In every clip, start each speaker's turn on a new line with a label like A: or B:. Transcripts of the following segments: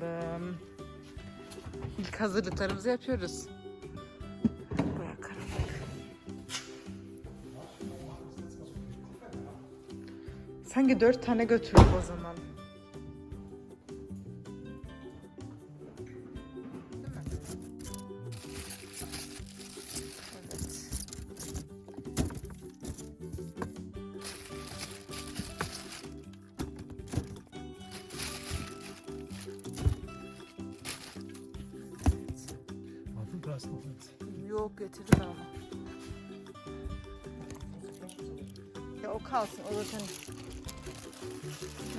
A: bakalım. İlk hazırlıklarımızı yapıyoruz. Buraya karanlık. Sanki dört tane götürdük o zaman.
B: Parası mı?
A: Yok ben onu. Ya o kalsın o zaten.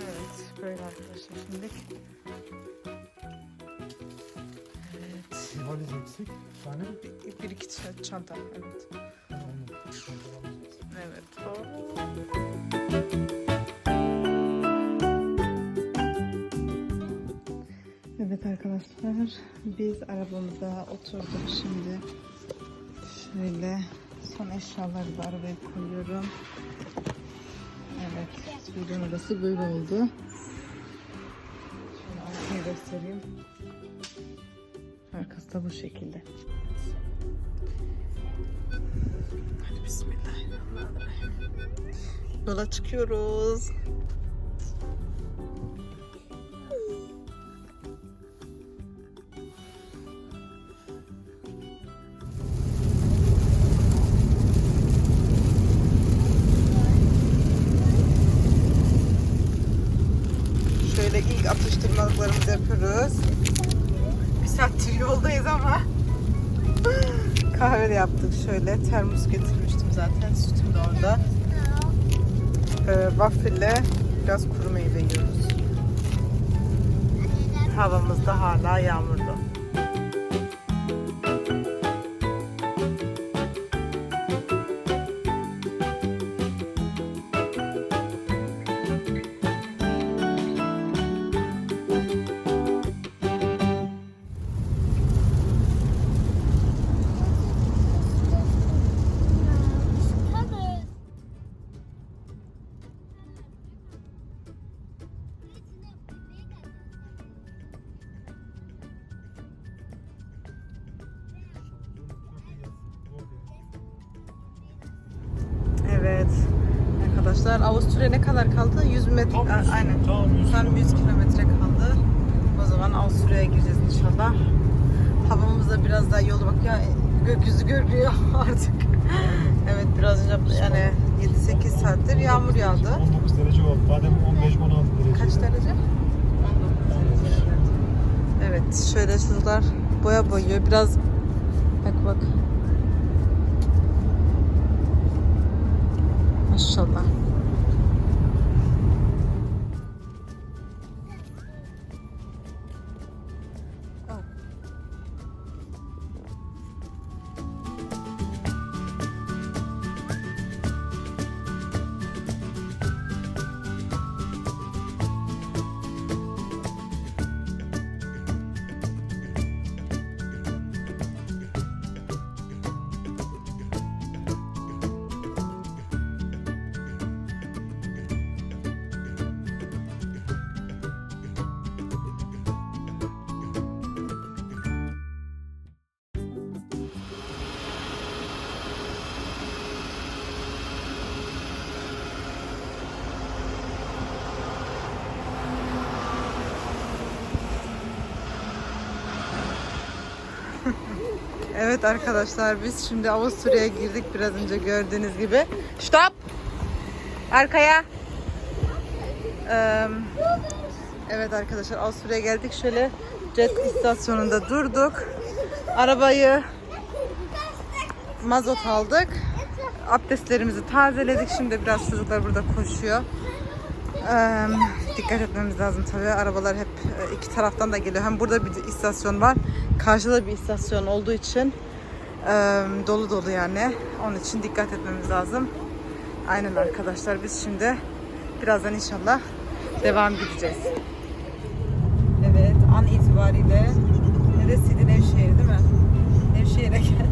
A: Evet böyle arkadaşlar şimdi. Evet.
B: Bir valiz eksik. Tane.
A: Bir, bir iki çanta evet. Arkadaşlar biz arabamıza oturduk şimdi. Şöyle son eşyaları da arabaya koyuyorum. Evet videonun arası böyle oldu. Şöyle arkayı göstereyim. Arkası da bu şekilde. Hadi bismillahirrahmanirrahim. Yola çıkıyoruz. Şöyle ilk atıştırmalıklarımızı yapıyoruz. Bir saattir yoldayız ama kahve de yaptık şöyle. Termos getirmiştim zaten. Sütüm de orada. Ee, waffle biraz kuru meyve yiyoruz. Havamız da hala yağmurlu. Arkadaşlar Avusturya ne kadar kaldı? 100 metre.
B: Tam
A: Aynen.
B: tam yüz
A: Tam 100 kilometre kaldı. O zaman Avusturya'ya gireceğiz inşallah. Havamız da biraz daha iyi oldu. Bak ya gökyüzü görünüyor artık. evet biraz önce yani 7-8 saattir yağmur yağdı.
B: 19 derece oldu. Badem 15-16 derece.
A: Kaç derece? 19 derece. Evet. Evet şöyle çocuklar boya boyuyor. Biraz bak bak. Maşallah. Evet arkadaşlar biz şimdi Avusturya'ya girdik biraz önce gördüğünüz gibi. Stop! Arkaya. Eee, evet arkadaşlar Avusturya'ya geldik. Şöyle jet istasyonunda durduk. Arabayı mazot aldık. Abdestlerimizi tazeledik. Şimdi biraz çocuklar burada koşuyor. Eee, dikkat etmemiz lazım tabii. Arabalar hep iki taraftan da geliyor. Hem burada bir istasyon var. Karşıda bir istasyon olduğu için eee, dolu dolu yani. Onun için dikkat etmemiz lazım. Aynen arkadaşlar biz şimdi birazdan inşallah devam gideceğiz. Evet an itibariyle neresiydi Nevşehir değil mi? Nevşehir'e geldik.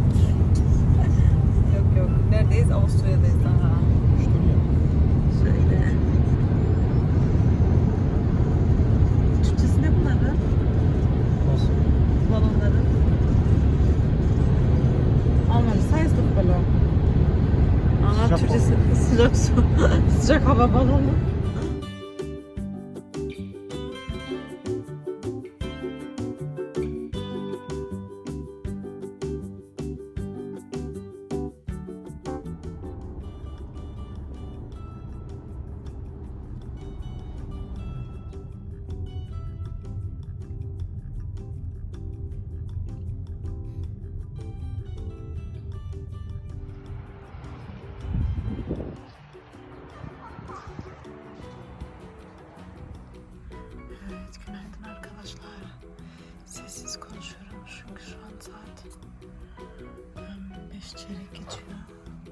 A: Çeyrek geçiyor.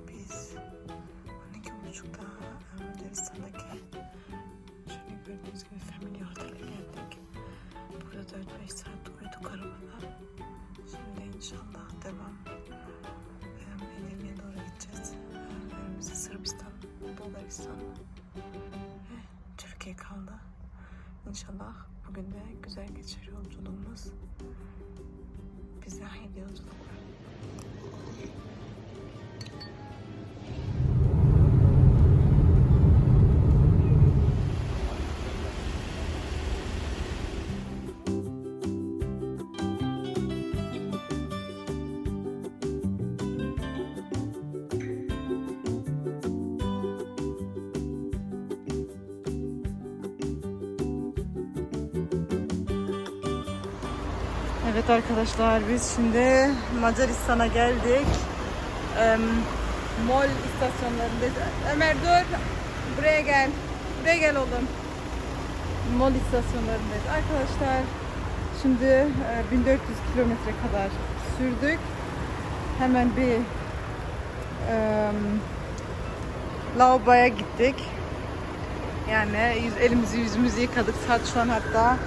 A: Biz 12.30'da Macaristan'daki şöyle gördüğünüz gibi Family Hotel'e geldik. Burada 4-5 saat uyuduk arabada. Şimdi inşallah devam. Edirne'ye doğru gideceğiz. Önümüzde Sırbistan, Bulgaristan ve Türkiye kaldı. İnşallah bugün de güzel geçer yolculuğumuz. Bize hayırlı yolculuklar. Evet arkadaşlar biz şimdi Macaristan'a geldik. Em, mol istasyonlarındayız. Ömer dur. Buraya gel. Buraya gel oğlum. Mol istasyonlarındayız. Arkadaşlar şimdi e, 1400 kilometre kadar sürdük. Hemen bir em, lavaboya gittik. Yani elimizi yüzümüzü yıkadık. Saat şu an hatta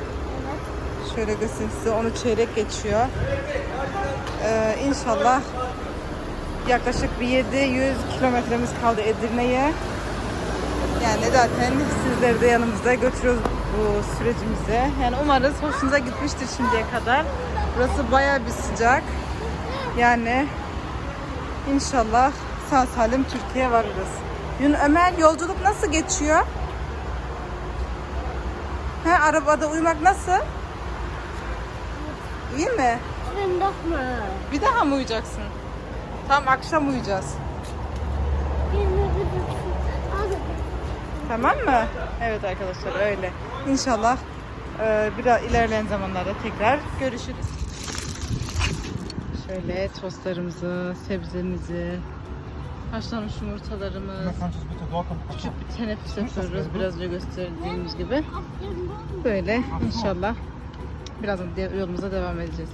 A: Şöyle göstereyim size. Onu çeyrek geçiyor. Ee, inşallah yaklaşık bir 700 kilometremiz kaldı Edirne'ye. Yani zaten sizleri de yanımızda götürüyoruz bu sürecimize. Yani umarız hoşunuza gitmiştir şimdiye kadar. Burası bayağı bir sıcak. Yani inşallah sağ salim Türkiye'ye varırız. Yun Ömer yolculuk nasıl geçiyor? He, arabada uyumak nasıl? İyi mi?
C: Ben bakma.
A: Bir daha mı uyuyacaksın? Tam akşam uyuyacağız. Tamam mı? Evet arkadaşlar öyle. İnşallah e, biraz ilerleyen zamanlarda tekrar görüşürüz. Şöyle tostlarımızı, sebzemizi, haşlanmış yumurtalarımız, küçük bir teneffüs yapıyoruz biraz önce gösterdiğimiz gibi. Böyle inşallah birazdan yolumuza devam edeceğiz.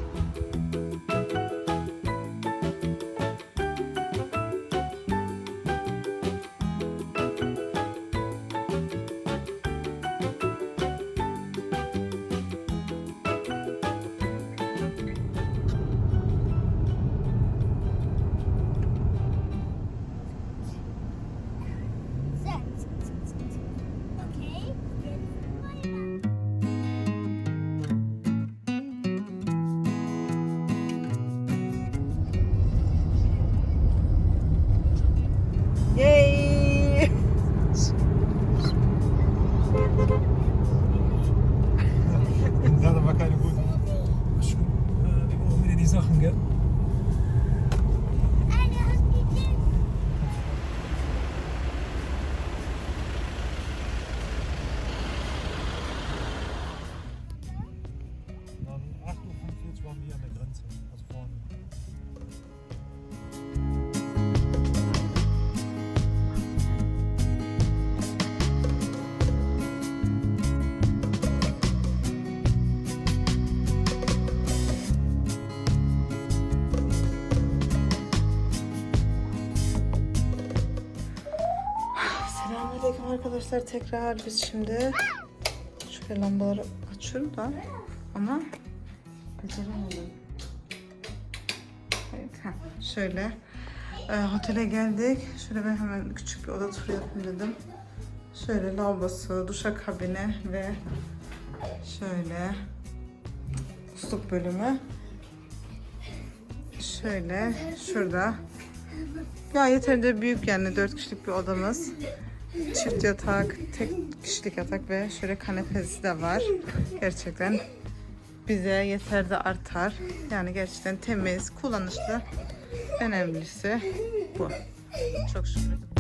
A: Arkadaşlar tekrar biz şimdi şöyle lambaları açıyorum da ama beceremedim. Evet, heh, şöyle e, otele geldik. Şöyle ben hemen küçük bir oda turu yapayım dedim. Şöyle lavabosu, duşakabini ve şöyle musluk bölümü. Şöyle şurada Ya yeterince büyük yani 4 kişilik bir odamız. Çift yatak, tek kişilik yatak ve şöyle kanepesi de var. Gerçekten bize yeter de artar. Yani gerçekten temiz, kullanışlı. Önemlisi bu. Çok şükür.